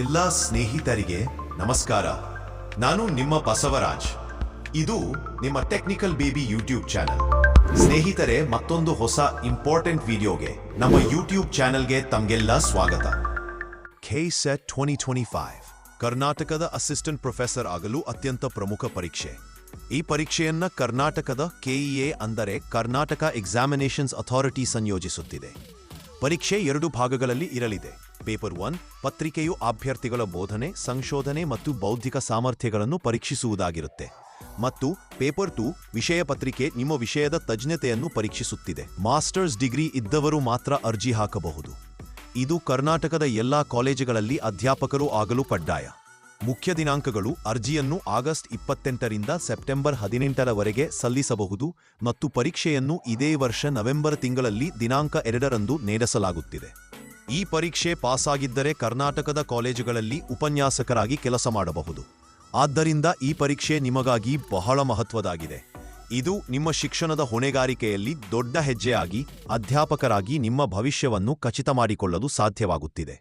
ಎಲ್ಲ ಸ್ನೇಹಿತರಿಗೆ ನಮಸ್ಕಾರ. ನಾನು ನಿಮ್ಮ ಬಸವರಾಜ್. ಇದು ನಿಮ್ಮ ಟೆಕ್ನಿಕಲ್ ಬೇಬಿ ಯೂಟ್ಯೂಬ್ ಚಾನೆಲ್. ಸ್ನೇಹಿತರೆ, ಮತ್ತೊಂದು ಹೊಸ ಇಂಪಾರ್ಟೆಂಟ್ ವಿಡಿಯೋಗೆ ನಮ್ಮ ಯೂಟ್ಯೂಬ್ ಚಾನೆಲ್ಗೆ ತಮಗೆಲ್ಲ ಸ್ವಾಗತ. K SET twenty twenty five ಕರ್ನಾಟಕದ ಅಸಿಸ್ಟೆಂಟ್ ಪ್ರೊಫೆಸರ್ ಆಗಲು ಅತ್ಯಂತ ಪ್ರಮುಖ ಪರೀಕ್ಷೆ. ಈ ಪರೀಕ್ಷೆಯನ್ನ ಕರ್ನಾಟಕದ ಕೆಇಎ ಅಂದರೆ ಕರ್ನಾಟಕ ಎಕ್ಸಾಮಿನೇಷನ್ಸ್ ಅಥಾರಿಟಿ ಸಂಯೋಜಿಸುತ್ತಿದೆ. ಪರೀಕ್ಷೆ ಎರಡು ಭಾಗಗಳಲ್ಲಿ ಇರಲಿದೆ. ಪೇಪರ್ ಒನ್, ಪತ್ರಿಕೆಯು ಅಭ್ಯರ್ಥಿಗಳ ಬೋಧನೆ, ಸಂಶೋಧನೆ ಮತ್ತು ಬೌದ್ಧಿಕ ಸಾಮರ್ಥ್ಯಗಳನ್ನು ಪರೀಕ್ಷಿಸುವುದಾಗಿರುತ್ತೆ. ಮತ್ತು ಪೇಪರ್ ಟು, ವಿಷಯ ಪತ್ರಿಕೆ ನಿಮ್ಮ ವಿಷಯದ ತಜ್ಞತೆಯನ್ನು ಪರೀಕ್ಷಿಸುತ್ತಿದೆ. ಮಾಸ್ಟರ್ಸ್ ಡಿಗ್ರಿ ಇದ್ದವರು ಮಾತ್ರ ಅರ್ಜಿ ಹಾಕಬಹುದು. ಇದು ಕರ್ನಾಟಕದ ಎಲ್ಲಾ ಕಾಲೇಜುಗಳಲ್ಲಿ ಅಧ್ಯಾಪಕರು ಆಗಲು ಕಡ್ಡಾಯ ಮುಖ್ಯ ದಿನಾಂಕಗಳು ಅರ್ಜಿಯನ್ನು ಆಗಸ್ಟ್ ಇಪ್ಪತ್ತೆಂಟರಿಂದ ಸೆಪ್ಟೆಂಬರ್ ಹದಿನೆಂಟರವರೆಗೆ ಸಲ್ಲಿಸಬಹುದು ಮತ್ತು ಪರೀಕ್ಷೆಯನ್ನು ಇದೇ ವರ್ಷ ನವೆಂಬರ್ ತಿಂಗಳಲ್ಲಿ ದಿನಾಂಕ ಎರಡರಂದು ನಡೆಸಲಾಗುತ್ತಿದೆ. ಈ ಪರೀಕ್ಷೆ ಪಾಸಾಗಿದ್ದರೆ ಕರ್ನಾಟಕದ ಕಾಲೇಜುಗಳಲ್ಲಿ ಉಪನ್ಯಾಸಕರಾಗಿ ಕೆಲಸ ಮಾಡಬಹುದು. ಆದ್ದರಿಂದ ಈ ಪರೀಕ್ಷೆ ನಿಮಗಾಗಿ ಬಹಳ ಮಹತ್ವದಾಗಿದೆ. ಇದು ನಿಮ್ಮ ಶಿಕ್ಷಣದ ಹೊಣೆಗಾರಿಕೆಯಲ್ಲಿ ದೊಡ್ಡ ಹೆಜ್ಜೆಯಾಗಿ ಅಧ್ಯಾಪಕರಾಗಿ ನಿಮ್ಮ ಭವಿಷ್ಯವನ್ನು ಖಚಿತ ಮಾಡಿಕೊಳ್ಳಲು ಸಾಧ್ಯವಾಗುತ್ತಿದೆ.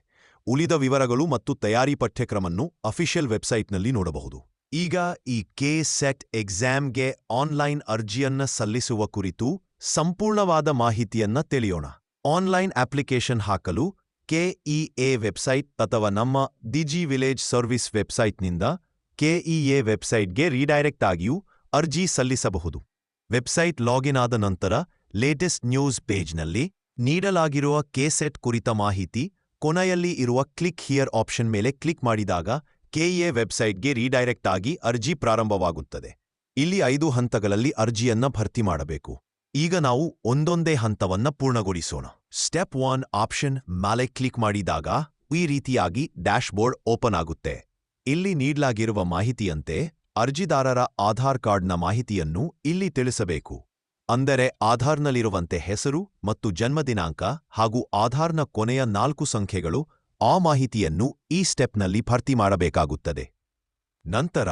ಉಳಿದ ವಿವರಗಳು ಮತ್ತು ತಯಾರಿ ಪಠ್ಯಕ್ರಮವನ್ನು ಅಫಿಷಿಯಲ್ ವೆಬ್ಸೈಟ್ನಲ್ಲಿ ನೋಡಬಹುದು. ಈಗ ಈ ಕೆ ಸೆಟ್ ಎಕ್ಸಾಮ್ಗೆ ಆನ್ಲೈನ್ ಅರ್ಜಿಯನ್ನ ಸಲ್ಲಿಸುವ ಕುರಿತು ಸಂಪೂರ್ಣವಾದ ಮಾಹಿತಿಯನ್ನ ತಿಳಿಯೋಣ. ಆನ್ಲೈನ್ ಅಪ್ಲಿಕೇಶನ್ ಹಾಕಲು ಕೆಇಎ ವೆಬ್ಸೈಟ್ ಅಥವಾ ನಮ್ಮ ಡಿಜಿ ವಿಲೇಜ್ ಸರ್ವಿಸ್ ವೆಬ್ಸೈಟ್ನಿಂದ ಕೆಇಎ ವೆಬ್ಸೈಟ್ಗೆ ರೀಡೈರೆಕ್ಟ್ ಆಗಿಯೂ ಅರ್ಜಿ ಸಲ್ಲಿಸಬಹುದು. ವೆಬ್ಸೈಟ್ ಲಾಗಿನ್ ಆದ ನಂತರ ಲೇಟೆಸ್ಟ್ ನ್ಯೂಸ್ ಪೇಜ್ನಲ್ಲಿ ನೀಡಲಾಗಿರುವ ಕೆಸೆಟ್ ಕುರಿತ ಮಾಹಿತಿ, ಕೊನೆಯಲ್ಲಿ ಇರುವ ಕ್ಲಿಕ್ ಹಿಯರ್ ಆಪ್ಷನ್ ಮೇಲೆ ಕ್ಲಿಕ್ ಮಾಡಿದಾಗ ಕೆಇಎ ವೆಬ್ಸೈಟ್ಗೆ ರೀಡೈರೆಕ್ಟ್ ಆಗಿ ಅರ್ಜಿ ಪ್ರಾರಂಭವಾಗುತ್ತದೆ. ಇಲ್ಲಿ ಐದು ಹಂತಗಳಲ್ಲಿ ಅರ್ಜಿಯನ್ನ ಭರ್ತಿ ಮಾಡಬೇಕು. ಈಗ ನಾವು ಒಂದೊಂದೇ ಹಂತವನ್ನ ಪೂರ್ಣಗೊಳಿಸೋಣ. ಸ್ಟೆಪ್ ಒನ್ ಆಪ್ಷನ್ ಮೇಲೆ ಕ್ಲಿಕ್ ಮಾಡಿದಾಗ ಈ ರೀತಿಯಾಗಿ ಡ್ಯಾಶ್ಬೋರ್ಡ್ ಓಪನ್ ಆಗುತ್ತೆ. ಇಲ್ಲಿ ನೀಡಲಾಗಿರುವ ಮಾಹಿತಿಯಂತೆ ಅರ್ಜಿದಾರರ ಆಧಾರ್ ಕಾರ್ಡ್ನ ಮಾಹಿತಿಯನ್ನು ಇಲ್ಲಿ ತಿಳಿಸಬೇಕು. ಅಂದರೆ ಆಧಾರ್ನಲ್ಲಿರುವಂತೆ ಹೆಸರು ಮತ್ತು ಜನ್ಮದಿನಾಂಕ ಹಾಗೂ ಆಧಾರ್ನ ಕೊನೆಯ ನಾಲ್ಕು ಸಂಖ್ಯೆಗಳು ಆ ಮಾಹಿತಿಯನ್ನು ಈ ಸ್ಟೆಪ್ನಲ್ಲಿ ಭರ್ತಿ ಮಾಡಬೇಕಾಗುತ್ತದೆ. ನಂತರ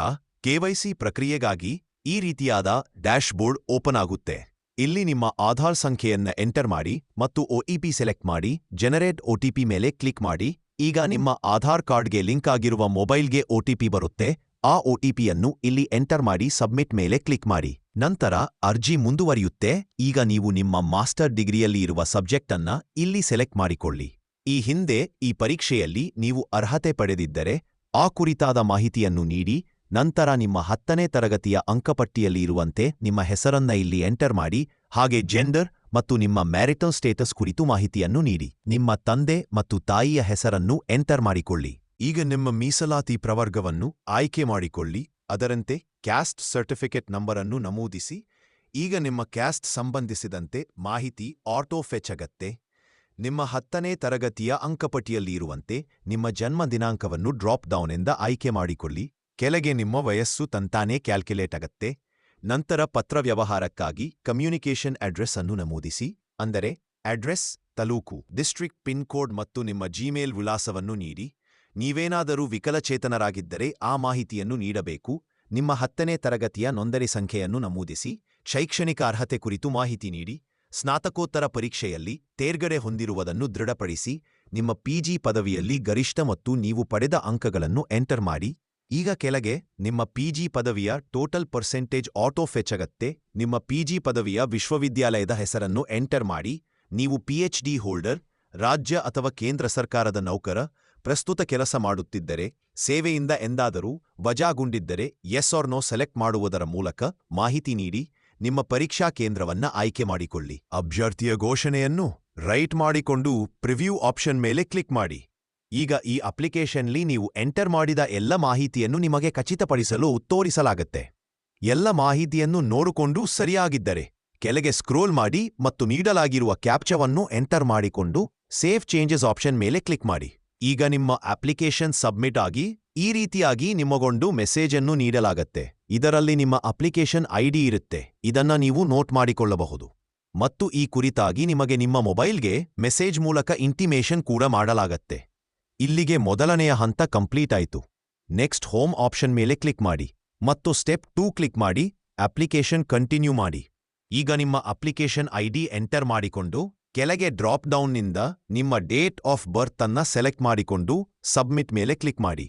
ಕೆವೈಸಿ ಪ್ರಕ್ರಿಯೆಗಾಗಿ ಈ ರೀತಿಯಾದ ಡ್ಯಾಶ್ಬೋರ್ಡ್ ಓಪನ್ ಆಗುತ್ತೆ. ಇಲ್ಲಿ ನಿಮ್ಮ ಆಧಾರ್ ಸಂಖ್ಯೆಯನ್ನ ಎಂಟರ್ ಮಾಡಿ ಮತ್ತು ಒಇಪಿ ಸೆಲೆಕ್ಟ್ ಮಾಡಿ, ಜನರೇಟ್ ಒಟಿಪಿ ಮೇಲೆ ಕ್ಲಿಕ್ ಮಾಡಿ, ಈಗ ನಿಮ್ಮ ಆಧಾರ್ ಕಾರ್ಡ್ಗೆ ಲಿಂಕ್ ಆಗಿರುವ ಮೊಬೈಲ್ಗೆ ಒಟಿಪಿ ಬರುತ್ತೆ, ಆ ಒಟಿಪಿಯನ್ನು ಇಲ್ಲಿ ಎಂಟರ್ ಮಾಡಿ ಸಬ್ಮಿಟ್ ಮೇಲೆ ಕ್ಲಿಕ್ ಮಾಡಿ. ನಂತರ ಅರ್ಜಿ ಮುಂದುವರಿಯುತ್ತೆ, ಈಗ ನೀವು ನಿಮ್ಮ ಮಾಸ್ಟರ್ ಡಿಗ್ರಿಯಲ್ಲಿ ಇರುವ ಸಬ್ಜೆಕ್ಟ್ ಅನ್ನ ಇಲ್ಲಿ ಸೆಲೆಕ್ಟ್ ಮಾಡಿಕೊಳ್ಳಿ. ಈ ಹಿಂದೆ ಈ ಪರೀಕ್ಷೆಯಲ್ಲಿ ನೀವು ಅರ್ಹತೆ ಪಡೆದಿದ್ದರೆ, ಆ ಕುರಿತಾದ ಮಾಹಿತಿಯನ್ನು ನೀಡಿ ನಂತರ ನಿಮ್ಮ ಹತ್ತನೇ ತರಗತಿಯ ಅಂಕಪಟ್ಟಿಯಲ್ಲಿ ಇರುವಂತೆ ನಿಮ್ಮ ಹೆಸರನ್ನ ಇಲ್ಲಿ ಎಂಟರ್ ಮಾಡಿ, ಹಾಗೆ ಜೆಂಡರ್ ಮತ್ತು ನಿಮ್ಮ ಮ್ಯಾರಿಟಲ್ ಸ್ಟೇಟಸ್ ಕುರಿತು ಮಾಹಿತಿಯನ್ನು ನೀಡಿ. ನಿಮ್ಮ ತಂದೆ ಮತ್ತು ತಾಯಿಯ ಹೆಸರನ್ನು ಎಂಟರ್ ಮಾಡಿಕೊಳ್ಳಿ. ಈಗ ನಿಮ್ಮ ಮೀಸಲಾತಿ ಪ್ರವರ್ಗವನ್ನು ಆಯ್ಕೆ ಮಾಡಿಕೊಳ್ಳಿ. ಅದರಂತೆ ಕ್ಯಾಸ್ಟ್ ಸರ್ಟಿಫಿಕೇಟ್ ನಂಬರನ್ನು ನಮೂದಿಸಿ. ಈಗ ನಿಮ್ಮ ಕ್ಯಾಸ್ಟ್ ಸಂಬಂಧಿಸಿದಂತೆ ಮಾಹಿತಿ ಆಟೋಫೆಚ್ ಫೆಚ್ ಆಗತ್ತೆ ನಿಮ್ಮ ಹತ್ತನೇ ತರಗತಿಯ ಅಂಕಪಟ್ಟಿಯಲ್ಲಿ ಇರುವಂತೆ ನಿಮ್ಮ ಜನ್ಮ ದಿನಾಂಕವನ್ನು ಡ್ರಾಪ್ ಡೌನ್ ಎಂದ ಆಯ್ಕೆ ಮಾಡಿಕೊಳ್ಳಿ. ಕೆಳಗೆ ನಿಮ್ಮ ವಯಸ್ಸು ತಂತಾನೇ ಕ್ಯಾಲ್ಕುಲೇಟ್ ಆಗತ್ತೆ. ನಂತರ ಪತ್ರ ವ್ಯವಹಾರಕ್ಕಾಗಿ ಕಮ್ಯುನಿಕೇಷನ್ ಅಡ್ರೆಸ್ ಅನ್ನು ನಮೂದಿಸಿ. ಅಂದರೆ address, taluk, district pin code ಮತ್ತು ನಿಮ್ಮ ಜಿಮೇಲ್ ವಿಳಾಸವನ್ನು ನೀಡಿ. ನೀವೇನಾದರೂ ವಿಕಲಚೇತನರಾಗಿದ್ದರೆ ಆ ಮಾಹಿತಿಯನ್ನು ನೀಡಬೇಕು. ನಿಮ್ಮ ಹತ್ತನೇ ತರಗತಿಯ ನೋಂದಣಿ ಸಂಖ್ಯೆಯನ್ನು ನಮೂದಿಸಿ. ಶೈಕ್ಷಣಿಕ ಅರ್ಹತೆ ಕುರಿತು ಮಾಹಿತಿ ನೀಡಿ. ಸ್ನಾತಕೋತ್ತರ ಪರೀಕ್ಷೆಯಲ್ಲಿ ತೇರ್ಗಡೆ ಹೊಂದಿರುವುದನ್ನು ದೃಢಪಡಿಸಿ. ನಿಮ್ಮ ಪಿಜಿ ಪದವಿಯಲ್ಲಿ ಗರಿಷ್ಠ ಮತ್ತು ನೀವು ಪಡೆದ ಅಂಕಗಳನ್ನು ಎಂಟರ್ ಮಾಡಿ. ಈಗ ಕೆಳಗೆ ನಿಮ್ಮ ಪಿಜಿ ಪದವಿಯ ಟೋಟಲ್ ಪರ್ಸೆಂಟೇಜ್ ಆಟೋ ಫೆಚ್ಚಗತ್ತೆ. ನಿಮ್ಮ ಪಿಜಿ ಪದವಿಯ ವಿಶ್ವವಿದ್ಯಾಲಯದ ಹೆಸರನ್ನು ಎಂಟರ್ ಮಾಡಿ. ನೀವು ಪಿಎಚ್ಡಿ ಹೋಲ್ಡರ್, ರಾಜ್ಯ ಅಥವಾ ಕೇಂದ್ರ ಸರ್ಕಾರದ ನೌಕರ, ಪ್ರಸ್ತುತ ಕೆಲಸ ಮಾಡುತ್ತಿದ್ದರೆ, ಸೇವೆಯಿಂದ ಎಂದಾದರೂ ವಜಾಗೊಂಡಿದ್ದರೆ ಎಸ್ ಆರ್ ನೋ ಸೆಲೆಕ್ಟ್ ಮಾಡುವುದರ ಮೂಲಕ ಮಾಹಿತಿ ನೀಡಿ, ನಿಮ್ಮ ಪರೀಕ್ಷಾ ಕೇಂದ್ರವನ್ನ ಆಯ್ಕೆ ಮಾಡಿಕೊಳ್ಳಿ. ಅಭ್ಯರ್ಥಿಯ ಘೋಷಣೆಯನ್ನು ರೈಟ್ ಮಾಡಿಕೊಂಡು ಪ್ರಿವ್ಯೂ ಆಪ್ಷನ್ ಮೇಲೆ ಕ್ಲಿಕ್ ಮಾಡಿ. ಈಗ ಈ ಅಪ್ಲಿಕೇಶನ್ಲಿ ನೀವು ಎಂಟರ್ ಮಾಡಿದ ಎಲ್ಲ ಮಾಹಿತಿಯನ್ನು ನಿಮಗೆ ಖಚಿತಪಡಿಸಲು ತೋರಿಸಲಾಗತ್ತೆ. ಎಲ್ಲ ಮಾಹಿತಿಯನ್ನು ನೋಡಿಕೊಂಡು ಸರಿಯಾಗಿದ್ದರೆ, ಕೆಳಗೆ ಸ್ಕ್ರೋಲ್ ಮಾಡಿ ಮತ್ತು ನೀಡಲಾಗಿರುವ ಕ್ಯಾಪ್ಚವನ್ನು ಎಂಟರ್ ಮಾಡಿಕೊಂಡು ಸೇವ್ ಚೇಂಜಸ್ ಆಪ್ಷನ್ ಮೇಲೆ ಕ್ಲಿಕ್ ಮಾಡಿ. ಈಗ ನಿಮ್ಮ ಅಪ್ಲಿಕೇಶನ್ ಸಬ್ಮಿಟ್ ಆಗಿ ಈ ರೀತಿಯಾಗಿ ನಿಮಗೊಂಡು ಮೆಸೇಜ್ ಅನ್ನು ನೀಡಲಾಗತ್ತೆ. ಇದರಲ್ಲಿ ನಿಮ್ಮ ಅಪ್ಲಿಕೇಶನ್ ಐಡಿ ಇರುತ್ತೆ. ಇದನ್ನ ನೀವು ನೋಟ್ ಮಾಡಿಕೊಳ್ಳಬಹುದು. ಮತ್ತು ಈ ಕುರಿತಾಗಿ ನಿಮಗೆ ನಿಮ್ಮ ಮೊಬೈಲ್ಗೆ ಮೆಸೇಜ್ ಮೂಲಕ ಇಂಟಿಮೇಷನ್ ಕೂಡ ಮಾಡಲಾಗತ್ತೆ. ಇಲ್ಲಿಗೆ ಮೊದಲನೆಯ ಹಂತ ಕಂಪ್ಲೀಟ್ ಆಯಿತು. ನೆಕ್ಸ್ಟ್ ಹೋಮ್ ಆಪ್ಷನ್ ಮೇಲೆ ಕ್ಲಿಕ್ ಮಾಡಿ ಮತ್ತು ಸ್ಟೆಪ್ ಟೂ ಕ್ಲಿಕ್ ಮಾಡಿ ಅಪ್ಲಿಕೇಶನ್ ಕಂಟಿನ್ಯೂ ಮಾಡಿ. ಈಗ ನಿಮ್ಮ ಅಪ್ಲಿಕೇಶನ್ ಐಡಿ ಎಂಟರ್ ಮಾಡಿಕೊಂಡು ಕೆಳಗೆ ಡ್ರಾಪ್ ಡೌನ್ನಿಂದ ನಿಮ್ಮ ಡೇಟ್ ಆಫ್ ಬರ್ತ್ ಅನ್ನ ಸೆಲೆಕ್ಟ್ ಮಾಡಿಕೊಂಡು ಸಬ್ಮಿಟ್ ಮೇಲೆ ಕ್ಲಿಕ್ ಮಾಡಿ.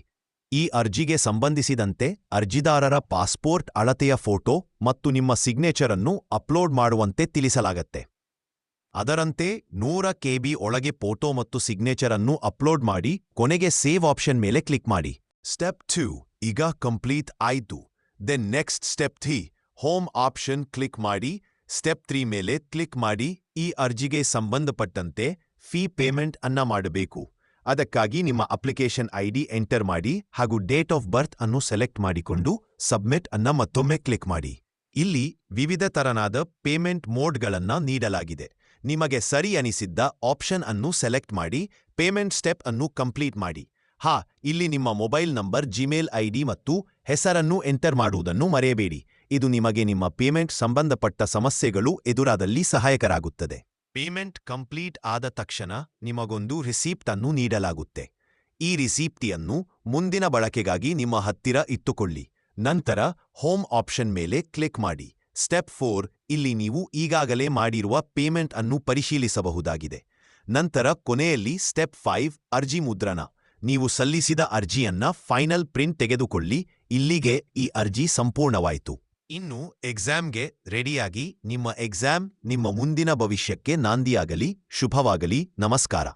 ಈ ಅರ್ಜಿಗೆ ಸಂಬಂಧಿಸಿದಂತೆ ಅರ್ಜಿದಾರರ ಪಾಸ್ಪೋರ್ಟ್ ಅಳತೆಯ ಫೋಟೋ ಮತ್ತು ನಿಮ್ಮ ಸಿಗ್ನೇಚರ್ ಅನ್ನು ಅಪ್ಲೋಡ್ ಮಾಡುವಂತೆ ತಿಳಿಸಲಾಗತ್ತೆ. ಅದರಂತೆ ನೂರ ಕೆಬಿ ಒಳಗೆ ಫೋಟೋ ಮತ್ತು ಸಿಗ್ನೇಚರ್ ಅನ್ನು ಅಪ್ಲೋಡ್ ಮಾಡಿ ಕೊನೆಗೆ ಸೇವ್ ಆಪ್ಷನ್ ಮೇಲೆ ಕ್ಲಿಕ್ ಮಾಡಿ. ಸ್ಟೆಪ್ ಟೂ, ಈಗ ಕಂಪ್ಲೀಟ್ ಆಯ್ತು. Then next step three, home option click ಮಾಡಿ. ಸ್ಟೆಪ್ ತ್ರೀ ಮೇಲೆ ಕ್ಲಿಕ್ ಮಾಡಿ. ಈ ಅರ್ಜಿಗೆ ಸಂಬಂಧಪಟ್ಟಂತೆ ಫೀ ಪೇಮೆಂಟ್ ಅನ್ನ ಮಾಡಬೇಕು. ಅದಕ್ಕಾಗಿ ನಿಮ್ಮ ಅಪ್ಲಿಕೇಶನ್ ಐಡಿ ಎಂಟರ್ ಮಾಡಿ ಹಾಗೂ ಡೇಟ್ ಆಫ್ ಬರ್ತ್ ಅನ್ನು ಸೆಲೆಕ್ಟ್ ಮಾಡಿಕೊಂಡು ಸಬ್ಮಿಟ್ ಅನ್ನ ಮತ್ತೊಮ್ಮೆ ಕ್ಲಿಕ್ ಮಾಡಿ. ಇಲ್ಲಿ ವಿವಿಧ ತರನಾದ ಪೇಮೆಂಟ್ ಮೋಡ್ಗಳನ್ನ ನೀಡಲಾಗಿದೆ. ನಿಮಗೆ ಸರಿ ಅನಿಸಿದ್ದ ಆಪ್ಷನ್ ಅನ್ನು ಸೆಲೆಕ್ಟ್ ಮಾಡಿ, ಪೇಮೆಂಟ್ ಸ್ಟೆಪ್ ಅನ್ನು ಕಂಪ್ಲೀಟ್ ಮಾಡಿ. ಹಾ, ಇಲ್ಲಿ ನಿಮ್ಮ ಮೊಬೈಲ್ ನಂಬರ್ ಜಿಮೇಲ್ ಐಡಿ ಮತ್ತು ಹೆಸರನ್ನು ಎಂಟರ್ ಮಾಡುವುದನ್ನು ಮರೆಯಬೇಡಿ. ಇದು ನಿಮಗೆ ನಿಮ್ಮ ಪೇಮೆಂಟ್ ಸಂಬಂಧಪಟ್ಟ ಸಮಸ್ಯೆಗಳು ಎದುರಾದಲ್ಲಿ ಸಹಾಯಕರಾಗುತ್ತದೆ. ಪೇಮೆಂಟ್ ಕಂಪ್ಲೀಟ್ ಆದ ತಕ್ಷಣ ನಿಮಗೊಂದು ರಿಸೀಪ್ಟ್ ಅನ್ನು ನೀಡಲಾಗುತ್ತೆ. ಈ ರಿಸೀಪ್ಟಿಯನ್ನು ಮುಂದಿನ ಬಳಕೆಗಾಗಿ ನಿಮ್ಮ ಹತ್ತಿರ ಇಟ್ಟುಕೊಳ್ಳಿ. ನಂತರ, ಹೋಮ್ ಆಪ್ಷನ್ ಮೇಲೆ ಕ್ಲಿಕ್ ಮಾಡಿ. ಸ್ಟೆಪ್ ಫೋರ್ ಇಲ್ಲಿ ನೀವು ಈಗಾಗಲೇ ಮಾಡಿರುವ ಪೇಮೆಂಟ್ ಅನ್ನು ಪರಿಶೀಲಿಸಬಹುದಾಗಿದೆ. ನಂತರ ಕೊನೆಯಲ್ಲಿ ಸ್ಟೆಪ್ ಫೈವ್, ಅರ್ಜಿ ಮುದ್ರಣ. ನೀವು ಸಲ್ಲಿಸಿದ ಅರ್ಜಿಯನ್ನ ಫೈನಲ್ ಪ್ರಿಂಟ್ ತೆಗೆದುಕೊಳ್ಳಿ, ಇಲ್ಲಿಗೆ ಈ ಅರ್ಜಿ ಸಂಪೂರ್ಣವಾಯಿತು. ಇನ್ನು ಎಕ್ಸಾಮ್ಗೆ ರೆಡಿಯಾಗಿ ನಿಮ್ಮ ಎಕ್ಸಾಮ್ ನಿಮ್ಮ ಮುಂದಿನ ಭವಿಷ್ಯಕ್ಕೆ ನಾಂದಿಯಾಗಲಿ, ಶುಭವಾಗಲಿ, ನಮಸ್ಕಾರ.